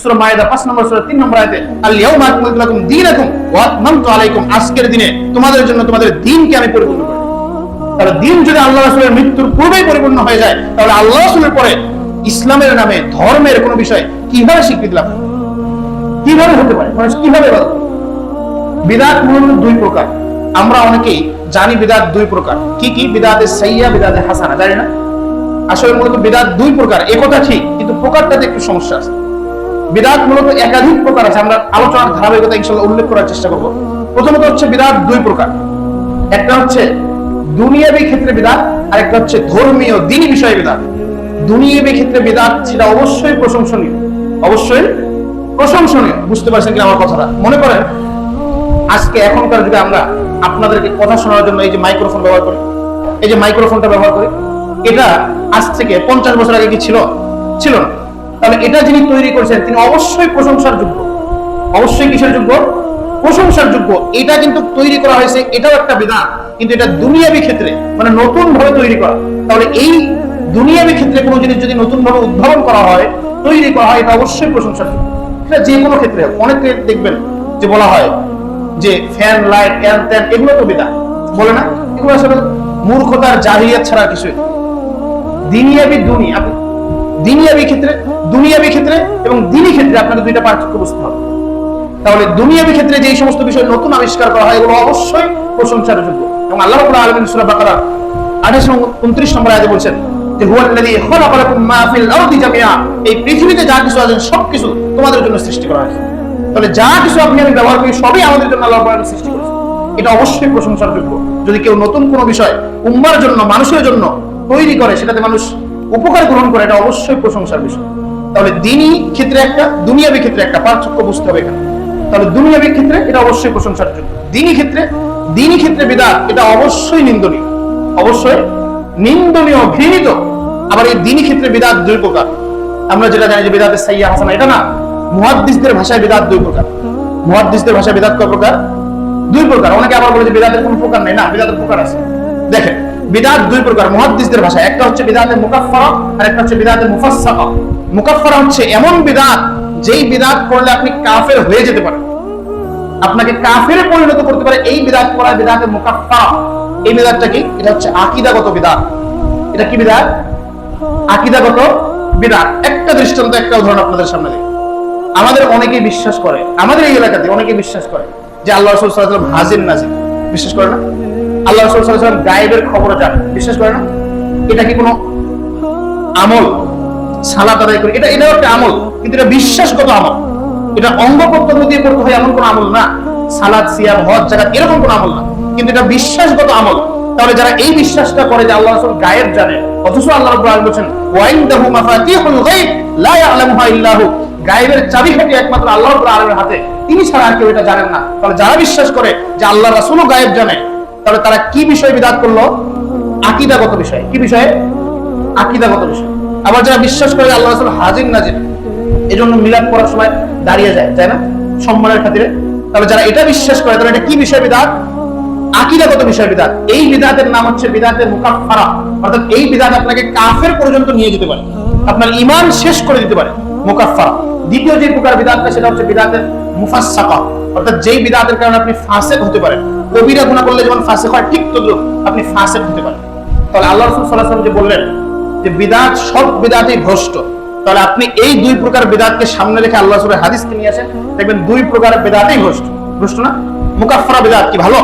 সূরা মায়েদা 5 নম্বর সূরা 3 নম্বর আয়াতে আল ইয়াউমা আকমালতু লাকুম দীনাকুম ওয়া আতমামতু আলাইকুম আজকের দিনে তোমাদের জন্য তোমাদের দিনকে আমি পরিপূর্ণ করি। তাহলে দিন যদি আল্লাহ রাসূলের মৃত্যুর পূর্বেই পরিপূর্ণ যায়, তাহলে আল্লাহ রাসূলের পরে ইসলামের নামে ধর্মের কোনো বিষয় কীভাবে স্বীকৃতি লাভ কীভাবে হতে পারে? মানুষ কীভাবে বলবে বিদাত দুই প্রকার। আমরা অনেকেই জানি বিদাত দুই প্রকার। কি কি? বিদাতে সাইয়া বিদাতে হাসানা, জানি না? আসলে মূলত বিদাত দুই প্রকার। এ কথা ঠিক, কিন্তু প্রকারটাতে একটু সমস্যা আছে। বিদাত মূলত একাধিক প্রকার আছে, আমরা আলোচনার ধারাবাহিকতা ইনশাল্লাহ উল্লেখ করার চেষ্টা করব। প্রথমত হচ্ছে বিদাত দুই প্রকার। একটা হচ্ছে দুনিয়াবী ক্ষেত্রে বিদাত আর একটা হচ্ছে ধর্মীয় দিনী বিষয়ে বিদাত দুনিয়াবী ক্ষেত্রে বিদাত সেটা অবশ্যই প্রশংসনীয়। অবশ্যই প্রশংসনীয়, বুঝতে পারছেন কিনা আমার কথাটা? মনে করেন, আজকে এখনকার যুগে আমরা আপনাদেরকে কথা শোনার জন্য এই যে মাইক্রোফোন ব্যবহার করি, এই যে মাইক্রোফোনটা ব্যবহার করি, এটা আজ থেকে পঞ্চাশ বছর আগে কি ছিল? ছিল না। তাহলে এটা যিনি তৈরি করেছেন, তিনি অবশ্যই প্রশংসার যোগ্য। অবশ্যই কিসের যোগ্য? প্রশংসার যোগ্য। এটা কিন্তু তৈরি করা হয়েছে, এটাও একটা বিধান, কিন্তু এটা দুনিয়াবী ক্ষেত্রে মানে নতুন ভাবে তৈরি করা। তাহলে এই দুনিয়াবি ক্ষেত্রে কোনো জিনিস যদি নতুন ভাবে উদ্ভাবন করা হয়, তৈরি করা হয়, এটা অবশ্যই প্রশংসার যোগ্য। সেটা যে কোনো ক্ষেত্রে। অনেকে দেখবেন যে বলা হয় যে ফ্যান, লাইট ট্যান ট্যান এগুলো তো বিদা বলে না? এগুলো আসলে মূর্খতার জাহিরিয়াত ছাড়া কিছুই দিনিয়াবি দুনিয়া। দিনিয়াবি ক্ষেত্রে দুনিয়াবি ক্ষেত্রে এবং দিনী ক্ষেত্রে আপনাকে দুইটা পার্থক্য বুঝতে হবে। তাহলে দুনিয়াবি ক্ষেত্রে যে সমস্ত বিষয় নতুন আবিষ্কার করা হয়, এগুলো অবশ্যই প্রশংসার যোগ্য। এবং আল্লাহ রাব্বুল আলামিন বাকারা 28 এবং 29 নম্বর আয়াতে বলছেন যে মা ফিল আরদি জামিআ। এই পৃথিবীতে যা কিছু আছে, সবকিছু তোমাদের জন্য সৃষ্টি করা হয়েছে। তাহলে যা কিছু আপনি আমি ব্যবহার করি, সবই আমাদের জন্য আল্লাহ সৃষ্টি করেছে এটা অবশ্যই প্রশংসার যোগ্য। যদি কেউ নতুন কোনো বিষয় উম্মার জন্য, মানুষের জন্য তৈরি করে, সেটাতে মানুষ উপকার গ্রহণ করে, এটা অবশ্যই প্রশংসার বিষয়। তাহলে দিনই ক্ষেত্রে একটা, দুনিয়াবি ক্ষেত্রে একটা, পার্থক্য বুঝতে হবে এখানে। তাহলে দুনিয়াবি ক্ষেত্রে এটা অবশ্যই প্রশংসার যোগ্য দিনই ক্ষেত্রে দিনই ক্ষেত্রে বিদাত, এটা অবশ্যই নিন্দনীয়। অবশ্যই নিন্দনীয়, ঘৃণিত। আবার এই দিনই ক্ষেত্রে বিদাত দুই প্রকার আমরা যেটা জানি যে বিদাতের সাইয়া হাসানা, এটা না, মুহাদ্দিসদের ভাষায় বিদাত দুই প্রকার মুহাদ্দিসদের ভাষায় বিদাত কয় প্রকার? দুই প্রকার। অনেকে আবার বলে যে বিদাতের কোনো প্রকার নেই। না, বিদাতের প্রকার আছে। দেখেন, বিদাত দুই প্রকার, মুহাদ্দিসদের ভাষায়। একটা হচ্ছে বিদাতে মুকাফফারা আর একটা হচ্ছে বিদাতে মুফাসসাকা। মুকাফফারা হচ্ছে এমন বিদাত যেই বিদাত করলে আপনি কাফের হয়ে যেতে পারেন। আপনাকে কাফেরে পরিণত করতে পারে এই বিদাত করা বিদাতে মুকাফফারা এই বিদাতটা কি? এটা হচ্ছে আকীদাগত বিদাত। এটা কি বিদাত? আকীদাগত বিদাত। একটা দৃষ্টান্ত, একটা উদাহরণ আপনাদের সামনে দিই। আমাদের অনেকেই বিশ্বাস করে, আমাদের এই এলাকাতে অনেকে বিশ্বাস করে যে আল্লাহ রসুল সাল্লাম হাজির নাজির বিশ্বাস করে না? আল্লাহ রসুল সাল্লাম গায়েবের খবর জানে বিশ্বাস করে না? এটা কি কোনো আমল? সালাত আদায় করে। এটা এটাও একটা আমল, কিন্তু এটা বিশ্বাসগত আমল। এটা অঙ্গ প্রত্যঙ্গ দিয়ে করতে হয় এমন কোনো আমল না। সালাদ সিয়াম, হজ জাকাত এরকম কোনো আমল না। কিন্তু এটা বিশ্বাসগত আমল। তাহলে যারা এই বিশ্বাসটা করে যে আল্লাহ রাসূল গায়েব জানে, অথচ আল্লাহ রাব্বুল আলামিন বলেন মাফাতিহুল গায়ব, লা ইয়ালামুহা ইল্লাহু। গায়েবের চাবিকাঠি একমাত্র আল্লাহ রাব্বুল আলামিনের হাতে। তিনি ছাড়া আর কেউ এটা জানেন না। তাহলে যারা বিশ্বাস করে যে আল্লাহ রাসূলও গায়েব জানে, তাহলে তারা কি বিষয় বিদাত করল? আকীদাগত বিষয়। কি বিষয়ে? আকীদাগত বিষয়। আবার যারা বিশ্বাস করে আল্লাহ রাসূল হাজির নাজির এই জন্য মিলাদ করার সময় দাঁড়িয়ে যায়, তাই না? সম্মানের খাতিরে। তাহলে যারা এটা বিশ্বাস করে, তাহলে এটা কি বিষয় বিদাত আকিদাগত বিষয় বিদাত এই বিদাতের নাম হচ্ছে বিদাতের মুকাফফারা। অর্থাৎ এই বিদাত আপনাকে কাফের পর্যন্ত নিয়ে যেতে পারে। আপনার ইমান শেষ করে দিতে পারে, মুকাফফারা। দ্বিতীয় যে প্রকার বিদাতটা সেটা হচ্ছে বিদাতের মুফাসসাকা। অর্থাৎ যেই বিদাতের কারণে আপনি ফাঁসেক হতে পারেন। কবিরা গুনাহ করলে যেমন ফাসেক হয়, ঠিক তদ্রুপ আপনি ফাসেক হতে পারেন। তাহলে আল্লাহ রাসূল আলাইহি যে বললেন যে বিদাত সব বিদাতই ভ্রষ্ট। তাহলে আপনি এই দুই প্রকার বেদাতকে সামনে রেখে আল্লাহ সুরের হাদিসকে নিয়ে আসেন। দেখবেন দুই প্রকার বেদাতেই ভ্রষ্ট। ভ্রষ্ট না? মুকাফফারা বেদাত কি ভালো?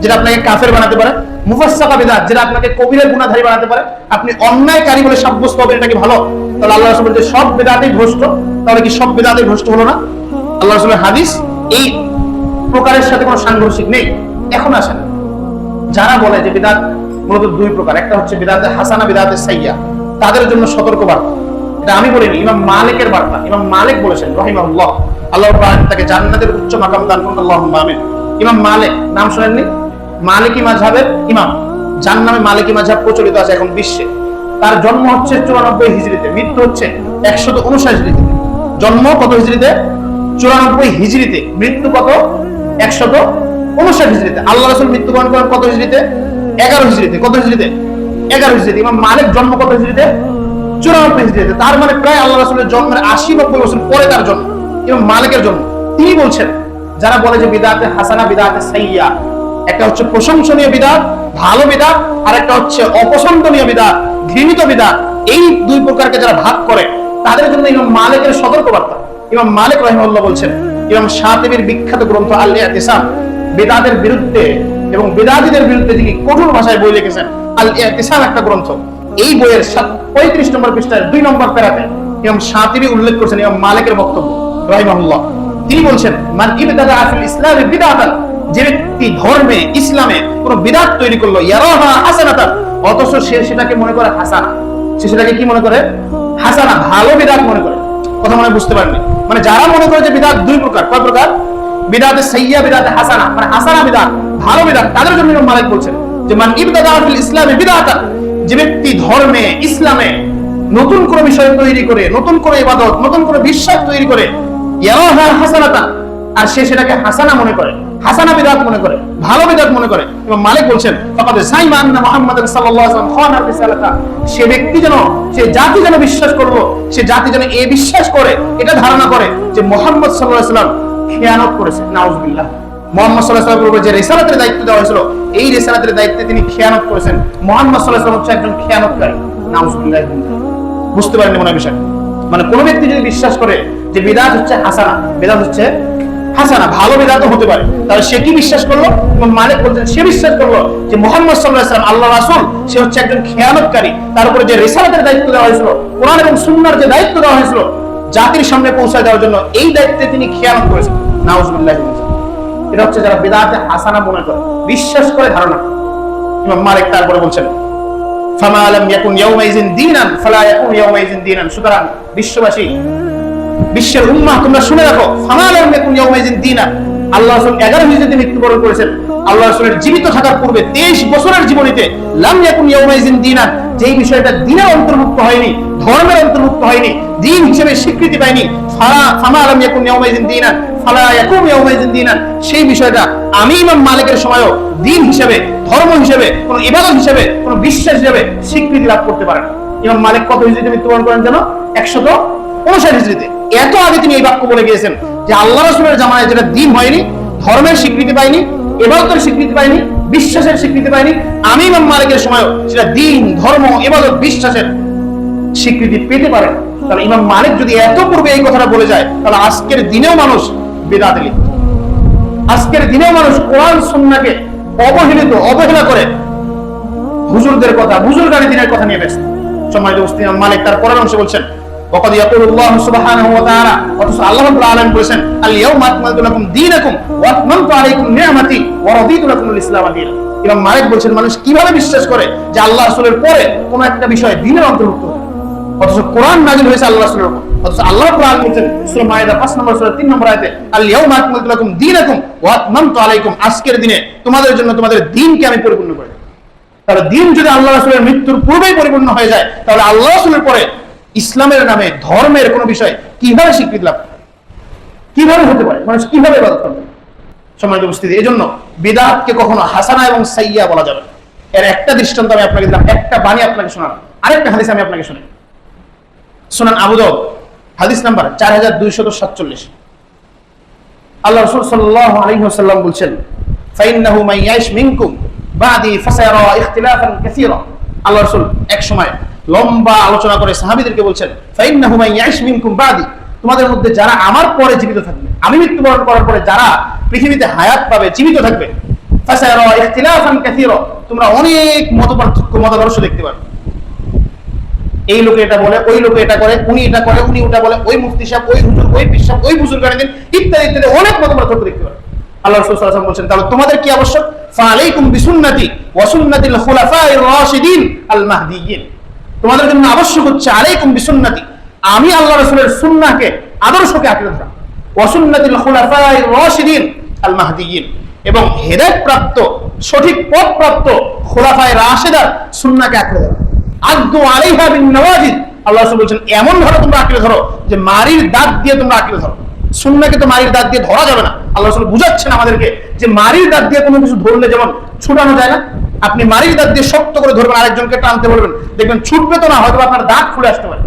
যেটা আপনাকে কাফের বানাতে পারে। মুফাসসাকা বেদাত, যেটা আপনাকে কবিরা গুনাহধারী বানাতে পারে। আপনি অন্যায়কারী বলে সাব্যস্ত হবেন, এটা কি ভালো? তাহলে আল্লাহ রাসূল বলছে, সব বেদাতেই ভ্রষ্ট। তাহলে কি সব বেদাতেই ভ্রষ্ট হলো না? আল্লাহ রাসূলের হাদিস, এই প্রকারের সাথে কোনো সাংঘর্ষিক নেই। এখন আসেন। যারা বলে যে বিদাত মূলত দুই প্রকার। একটা হচ্ছে বিদাতে হাসানা, বিদাতে সাইয়া তাদের জন্য সতর্ক বার্তা এটা আমি বলিনি, ইমাম মালিকের বার্তা। ইমাম মালিক বলেছেন, রহিমাহুল্লাহ। আল্লাহ তাআলা তাকে জান্নাতের উচ্চ মাকাম দান করুন, আল্লাহুম্মা আমিন। ইমাম মালিক, নাম শুনেননি? মালিকি মাযহাবের ইমাম। যার নামে মালিকি মাযহাব প্রচলিত আছে এখন বিশ্বে। তার জন্ম হচ্ছে চুরানব্বই হিজরিতে মৃত্যু হচ্ছে একশত উনষাট হিজরিতে জন্ম কত হিজরিতে চুরানব্বই হিজরিতে মৃত্যু কত? একশত উনষাট হিজরিতে আল্লাহ রসুল মৃত্যুবরণ করেন কত হিজরিতে এগারো হিজরিতে কত হিজরিতে এগারো হিজরিতে ইমাম মালিক জন্ম কত হিজরিতে চুরানব্বই হিজরিতে তার মানে প্রায় আল্লাহ রাসূলের জন্মের আশি নব্বই বছর পরে তার জন্ম। এবং মালিকের জন্ম। তিনি বলছেন, যারা বলে যে বিদাতে হাসানা, বিদাতে সাইয়া একটা হচ্ছে প্রশংসনীয় বিদাত, ভালো বিদাত, আর একটা হচ্ছে অপছন্দনীয় বিদাত, ঘৃণিত বিদাত, এই দুই প্রকারকে যারা ভাগ করে, তাদের জন্য ইমাম মালিকের সতর্কবার্তা। ইমাম মালিক রহিমুল্লাহ বলছেন, ইমাম শাতিবির বিখ্যাত গ্রন্থ আল ইতিসাম বেদাতের বিরুদ্ধে এবং বেদাতিদের বিরুদ্ধে তিনি কঠোর ভাষায় বই লিখেছেন। আল ইতিসাম একটা গ্রন্থ। এই বইয়ের পঁয়ত্রিশ নম্বর পৃষ্ঠায় দুই নম্বর প্যারাতে ইমাম শাতিবি উল্লেখ করেছেন, ইমাম মালিকের বক্তব্য, রহিমাহুল্লাহ। তিনি বলছেন, মান ইবতাদা আফিল ইসলামে বিদাতান যে ব্যক্তি ধর্মে, ইসলামে কোন বিদাত তৈরি করল, ইয়ারাহা হাসানাতান অথচ সে সেটাকে মনে করে হাসানা। সে সেটাকে কি মনে করে? হাসানা, ভালো বিদাত মনে করে। কথা মনে বুঝতে পারেননি? মানে যারা মনে করে যে বিদাত দুই প্রকার। কয় প্রকার? বিদাতে সাইয়া বিদাতে হাসানা। মানে হাসানা বিদাত। তাদের জন্য যে, মান ইসলামে যে ব্যক্তি ধর্মে, ইসলামে নতুন কোন বিষয় তৈরি করে, নতুন ইবাদত, নতুন বিশ্বাস তৈরি করে হাসানাতা, আর সে সেটাকে হাসানা মনে করে, হাসানা বিদাত মনে করে, ভালো বিদাত মনে করে। এবং মালিক বলছেন, ফাকাদ সাইমা আন্না মুহাম্মাদান সাল্লাল্লাহু আলাইহি ওয়াসাল্লাম রিসালাতা সে ব্যক্তি যেন, সে জাতি যেন বিশ্বাস করল, সে জাতি যেন এই বিশ্বাস করে, এটা ধারণা করে যে মুহাম্মদ সাল্লাল্লাহু আলাইহি ওয়াসাল্লাম খেয়ানত করেছে, নাউজুবিল্লাহ। মোহাম্মদ সাল্লাহ উপর যে রেসালাতের দায়িত্ব দেওয়া হয়েছিল, এই রেসালাতের দায়িত্বে তিনি খেয়ানত করেছেন। মোহাম্মদ সাল্লাহ সাল্লাম হচ্ছে একজন খেয়ানতকারী। নাউজুবিল্লাহ বুঝতে পারেননি মনে বিষয় মানে কোন ব্যক্তি যদি বিশ্বাস করে যে বিদাত হচ্ছে হাসানা, বিদাত হচ্ছে হাসানা, ভালো বিদাত হতে পারে। তাহলে সে কি বিশ্বাস করল? এবং মালিক বলছেন, সে বিশ্বাস করল যে মোহাম্মদ সাল্লাহ সাল্লাম আল্লাহ রাসুল, সে হচ্ছে একজন খেয়ানতকারী। তার উপরে যে রেসালাতের দায়িত্ব দেওয়া হয়েছিল, কোরআন এবং সুন্নার যে দায়িত্ব দেওয়া হয়েছিল, জাতির সামনে পৌঁছায় দেওয়ার জন্য এই দায়িত্বে তিনি খেয়ানত করেছেন। নাউজুবিল্লাহ এটা হচ্ছে যারা বেদাতে হাসানা মনে করে। বিশ্বাস করে ধারণা। ইমাম মালিক তারপরে বলছেন, ফামা আলাম ইয়াকুন দীনান, ফালা ইয়াকুন দীনান। সুতরাং বিশ্ববাসী, বিশ্বের উম্মাহ তোমরা শুনে রাখো, ফামা আলাম ইয়াকুন ইয়াউমাইজিন দীনান। আল্লাহ রাসূল 11 হিজরিতে মৃত্যুবরণ করেছেন। আল্লাহ রাসূলের জীবিত থাকার পূর্বে 23 বছরের জীবনীতে, লাম ইয়াকুন ইয়াউমাইজিন দীনান। যেই বিষয়টা দিনের অন্তর্ভুক্ত হয়নি, ধর্মের অন্তর্ভুক্ত হয়নি, দিন হিসেবে স্বীকৃতি পায়নি সেই বিষয়টা আমি ইমাম মালিকের সময়ও দিন হিসেবে, ধর্ম হিসেবে, কোন ইবাদত হিসেবে, কোন বিশ্বাস হিসেবে স্বীকৃতি লাভ করতে পারেন ইমাম মালিক কত হিজরিতে মৃত্যুবরণ করেন যেন একশত উনষাট হিজরিতে। এত আগে তিনি এই বাক্য বলে গিয়েছেন যে আল্লাহ রসুলের জামানায় যেটা দিন হয়নি, ধর্মের স্বীকৃতি পায়নি এবাদতের স্বীকৃতি পায়নি বিশ্বাসের স্বীকৃতি পায়নি। আমি ইমাম মালিকের সময়ও সেটা দিন, ধর্ম এবাদত বিশ্বাসের স্বীকৃতি পেতে পারেন তাহলে ইমাম মালিক যদি এত পূর্বে এই কথাটা বলে যায়, তাহলে আজকের দিনেও মানুষ বেদাতে লিপ্ত। আজকের দিনেও মানুষ কোরআন সুন্নাকে অবহেলিত, অবহেলা করে হুজুরদের কথা হুজুর গাড়ি দিনের কথা নিয়ে ব্যস্ত। সময় উপস্থিত মালিক তার পরের অংশে বলছেন وقد يقول الله سبحانه وتعالى অথচ আল্লাহ রাব্বুল আলামিন বলেছেন اليوم اكملت لكم دينكم واتممت عليكم نعمتي ورضيت لكم الاسلام دينا ইমাম মালিক বলছেন মানুষ কিভাবে বিশ্বাস করে যে আল্লাহ রাসূলের পরে কোন একটা বিষয় দিনের অন্তর্ভুক্ত অথচ কোরআন নাজিল হয়েছে আল্লাহ রাসূলের উপর অথচ আল্লাহ কোরআন বলছেন সূরা মাইদা 5 নম্বর সূরা 3 নম্বর আয়াতে আল ইয়াউমা আকমালতু লাকুম দীনাকুম ওয়া আতমামতু আলাইকুম আজকের দিনে তোমাদের জন্য তোমাদের দ্বীনকে আমি পরিপূর্ণ করে দিলাম। তাহলে দিন যদি আল্লাহ রাসূলের মৃত্যুর পূর্বেই পরিপূর্ণ হয়ে যায় তাহলে আল্লাহ রাসূলের পরে ইসলামের নামে, ধর্মের কোনো বিষয় কীভাবে স্বীকৃতি লাভ? কীভাবে হতে পারে? মানুষ কীভাবে ইবাদত করবে? সম্মানিত উপস্থিতি এই জন্য বিদাতকে কখনো হাসানা এবং সাইয়া বলা যাবে এর একটা দৃষ্টান্ত আমি আপনাকে দিলাম, একটা বাণী আপনাকে শোনালাম। আরেকটা হাদিস আমি আপনাকে শুনি শোনান আবু দাউদ, হাদিস নাম্বার চার হাজার দুইশত সাতচল্লিশ। আল্লাহ রসুল সাল্লাহ আলাইহি ওয়াসাল্লাম বলছেন, ফাইন্নাহু মান ইয়াইশ মিনকুম বাদি ফাসায়ারা ইখতিলাফান কাসীরা। আল্লাহ রসুল, এক সময় লম্বা আলোচনা করে সাহাবীদেরকে বলছেন তোমাদের মধ্যে যারা আমার পরে জীবিত থাকবে, আমি মৃত্যুবরণ করার পরে যারা পৃথিবীতে হায়াত পাবে, জীবিত থাকবে তোমরা অনেক মতপার্থক্য, মতাদর্শ দেখতে পাবে। এই লোকে এটা বলে, ওই লোকে এটা করে, উনি এটা করে, উনি ওটা বলে, ওই মুফতি সাহেব, ওই হুজুর, ওই সাহেব, ওই বুজুর্গ দিন ইত্যাদি ইত্যাদি অনেক মত পার্থক্য দেখতে পারে আল্লাহ রাসূল আলাইহি বলছেন, তাহলে তোমাদের কি আবশ্যক? ফালাইকুম বিসুন্নতি ওয়া সুন্নাতিল খুলাফায়ে রাশিদিন আল মাহদিয়িন তোমাদের জন্য আবশ্যক হচ্ছে আলাইকুম বিসুন্নতি। আমি আল্লাহ রাসূলের সুন্নাহকে আদর্শকে আঁকড়ে ধরা। এবং প্রাপ্ত সঠিক পথ প্রাপ্ত খোলাফায়ে রাশেদার সুন্নাহকে আঁকড়ে ধরা। আল্লাহ এমন ভাবে তোমরা ধরো যে মারির দিয়ে তোমরা ধরো। সুন্নাহকে তো মারির দিয়ে ধরা যাবে না। আল্লাহ বুঝাচ্ছেন আমাদেরকে যে মারির দাঁত দিয়ে কোনো কিছু ধরলে যেমন ছুটানো যায় না আপনি মারির দাঁত দিয়ে শক্ত করে ধরবেন, আরেকজনকে টানতে বলবেন। দেখবেন ছুটবে তো না হয়তো আপনার দাঁত খুলে আসতে পারে।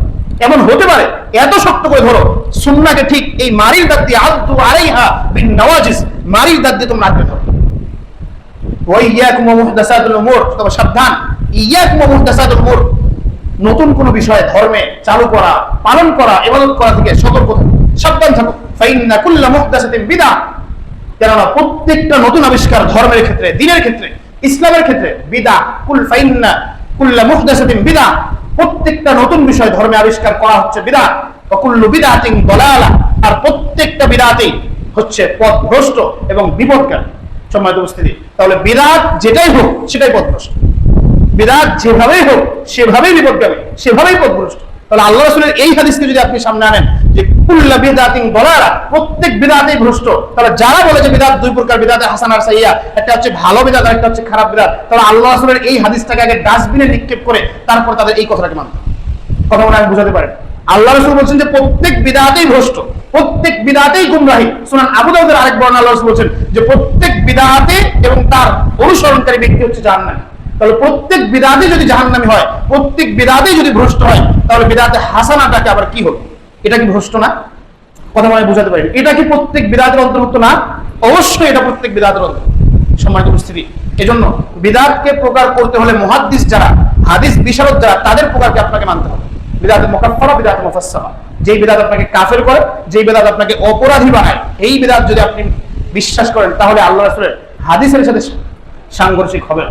এমন হতে পারে, এত শক্ত করে ধরো সুন্নাকে ঠিক এই মারির দাঁত দিয়ে আলতু আলাইহা বিন নওয়াজিস মারির দাঁত দিয়ে তোমরা আটকে ধরো। তবে সাবধান, ইয়াকুম নতুন কোন বিষয় ধর্মে চালু করা, পালন করা, ইবাদত করা থেকে সতর্ক সাবধান কুল্লা মুহদাসাতিন কেননা প্রত্যেকটা নতুন আবিষ্কার ধর্মের ক্ষেত্রে, দিনের ক্ষেত্রে ইসলামের ক্ষেত্রে বিদা, কুল ফাইন্না, কুল্লা মুহদাসাতিন বিদা, প্রত্যেকটা নতুন বিষয় ধর্মে আবিষ্কার করা হচ্ছে বিদা অকুল্লু বিদাতিন দলালা, আর প্রত্যেকটা বিদাতেই হচ্ছে পথভ্রষ্ট এবং বিপদকারী সম্মানিত উপস্থিতি, তাহলে বিরাট যেটাই হোক সেটাই পথভ্রষ্ট। বিরাট যেভাবেই হোক, সেভাবেই বিপদগামী, সেভাবেই পথভ্রষ্ট। তাহলে আল্লাহ রাসূলের এই হাদিসকে যদি আপনি সামনে আনেন যে কুল্লা বিদাতিন দলালা, প্রত্যেক বিদাতেই ভ্রষ্ট, তাহলে যারা বলে যে বিদাত দুই প্রকার বিদাতে, হাসান আর সাইয়া, একটা হচ্ছে ভালো বিদাত আর একটা হচ্ছে খারাপ বিদাত, তাহলে আল্লাহ রাসূলের এই হাদিসটাকে আগে ডাস্টবিনে নিক্ষেপ করে তারপর তাদের এই কথাটাকে মানতে। কথা মনে হয় বুঝাতে পারেন? আল্লাহ রসুল বলছেন যে প্রত্যেক বিদাতেই ভ্রষ্ট, প্রত্যেক বিদাতেই গুমরাহি। শুনান আবু দাউদের আরেক বর্ণনা আল্লাহ রসুল বলছেন যে প্রত্যেক বিদাতে এবং তার অনুসরণকারী ব্যক্তি হচ্ছে জাহান্নামী। তাহলে প্রত্যেক বিদাতে যদি জাহান্নামী হয়, প্রত্যেক বিদাতেই যদি ভ্রষ্ট হয়, তাহলে বিদাতে হাসানাটাকে আবার কি হবে? এটা কি ভ্রষ্ট না? কথা মনে বুঝাতে পারি এটা কি প্রত্যেক বিদাতের অন্তর্ভুক্ত না? অবশ্যই এটা প্রত্যেক বিদাতের অন্তর্ভুক্ত। সম্মানিত উপস্থিতি, এজন্য বিদাতকে প্রকার করতে হলে যারা, হাদিস বিশারদ যারা, তাদের প্রকারকে আপনাকে মানতে হবে। বিদাত মুকাফফারা, বিদাত মুফাসসালা যেই বিদাত আপনাকে কাফের করে, যেই বিদাত আপনাকে অপরাধী বানায়, এই বিদাত যদি আপনি বিশ্বাস করেন, তাহলে আল্লাহ রাসূলের হাদিসের সাথে সাংঘর্ষিক হবে